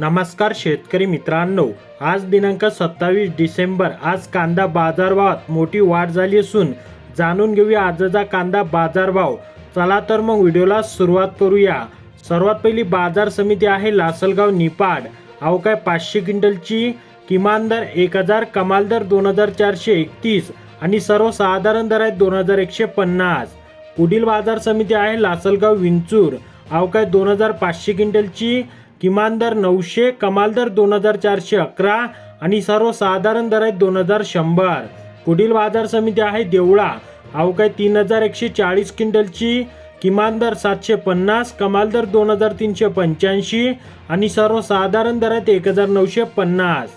नमस्कार शेतकरी मित्रांनो आज दिनांक सत्तावीस डिसेंबर आज कांदा बाजारभावात मोठी वाढ झाली असून जाणून घेऊया आजचा कांदा बाजारभाव. चला तर मग व्हिडिओला सुरुवात करूया. सर्वात पहिली बाजार समिती आहे लासलगाव निपाड. अवकाय पाचशे क्विंटलची किमान दर एक हजार कमाल दर दोन हजार चारशे एकतीस आणि सर्वसाधारण दर आहे दोन हजार एकशे पन्नास. पुढील बाजार समिती आहे लासलगाव विंचूर. अवकाय दोन हजार पाचशे क्विंटलची किमान दर नऊशे कमाल दर दोन हजार चारशे अकरा आणि सर्वसाधारण दर आहेत दोन हजार शंभर. पुढील बाजार समिती आहे देवळा. अवकाय तीन हजार एकशे चाळीस क्विंटलची किमान दर सातशे पन्नास कमाल दर दोन हजार तीनशे पंच्याऐंशी आणि सर्वसाधारण दर आहेत एक हजार नऊशे पन्नास.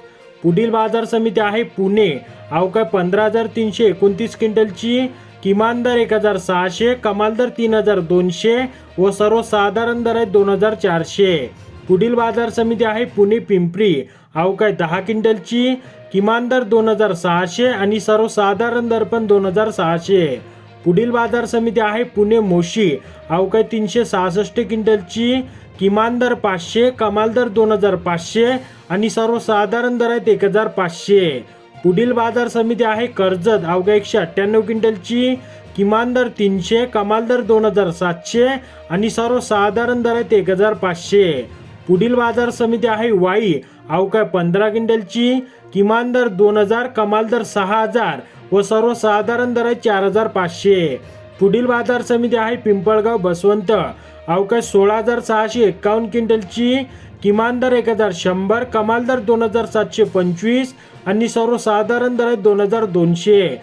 पुढील बाजार समिती आहे पुणे. अवकाय पंधरा हजार तीनशे एकोणतीस क्विंटलची किमान दर एक हजार सहाशे कमाल दर तीन हजार दोनशे व सर्वसाधारण दर आहेत दोन हजार चारशे. पुढील बाजार समिती आहे पुणे पिंपरी. अवकाय दहा क्विंटलची? किमान दर दोन हजार सहाशे आणि सर्वसाधारण दर पण दोन हजार सहाशे. पुढील बाजार समिती आहे पुणे मोशी. अवकाय तीनशे सहासष्ट क्विंटलची? किमान दर पाचशे कमाल दर दोन हजार पाचशे आणि सर्वसाधारण दर आहेत एक हजार पाचशे. पुढील बाजार समिती आहे कर्जत. अवघ्या एकशे अठ्ठ्याण्णव क्विंटलची? किमान दर तीनशे कमाल दर दोन हजार सातशे आणि सर्वसाधारण दर आहेत एक हजार पाचशे. पुढील बाजार समिती आहे वाई. अवकाळ पंधरा क्विंटलची? किमान दर दोन हजार कमाल दर सहा हजार व सर्वसाधारण दर आहे चार हजार पाचशे. पुढील बाजार समिती आहे पिंपळगाव बसवंत. अवकाश सोळा हजार सहाशे एक्कावन्न क्विंटलची? किमान दर एक हजार शंभर कमाल दर दोन हजार सातशे पंचवीस आणि सर्वसाधारण दर आहे दोन हजार दोनशे.